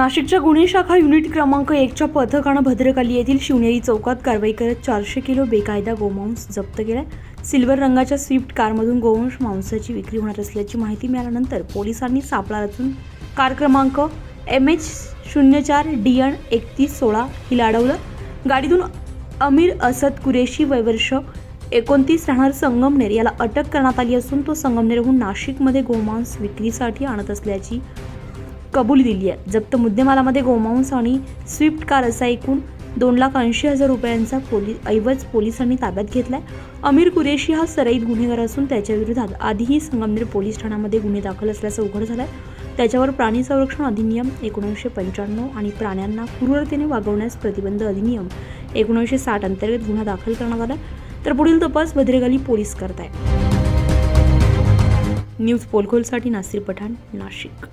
नाशिकच्या गुन्हे शाखा युनिट क्रमांक एकच्या पथकानं भद्रकाली येथील शिवनेरी चौकात कारवाई करत चारशे किलो बेकायदा गोमांस जप्त केलाय. सिल्वर रंगाच्या स्विफ्ट कारमधून गोवंश मांसाची विक्री होणार असल्याची माहिती मिळाल्यानंतर पोलिसांनी सापळा रचून कार क्रमांक एम एच शून्य चार डी एन एकतीस सोळा हिला अडवलं. गाडीतून अमीर असद कुरेशी वयवर्ष एकोणतीस राहणार संगमनेर याला अटक करण्यात आली असून तो संगमनेरहून नाशिकमध्ये गोमांस विक्रीसाठी आणत असल्याची कबुली दिली आहे. जप्त मुद्देमालामध्ये गोमांस आणि स्विफ्ट कार असा एकूण दोन लाख ऐंशी हजार रुपयांचा पोलीस ऐवज पोलिसांनी ताब्यात घेतलाय. अमीर कुरेशी हा सराईत गुन्हेगार असून त्याच्याविरोधात आधीही संगमनेर पोलीस ठाण्यामध्ये गुन्हे दाखल असल्याचं उघड आहे त्याच्यावर प्राणी संरक्षण अधिनियम एकोणीसशे पंच्याण्णव आणि प्राण्यांना क्रूरतेने वागवण्यास प्रतिबंध अधिनियम एकोणीसशे साठ अंतर्गत गुन्हा दाखल करण्यात आला तर पुढील तपास भद्रेगाली पोलीस करत आहे न्यूज पोलखोलसाठी नासिर पठाण नाशिक.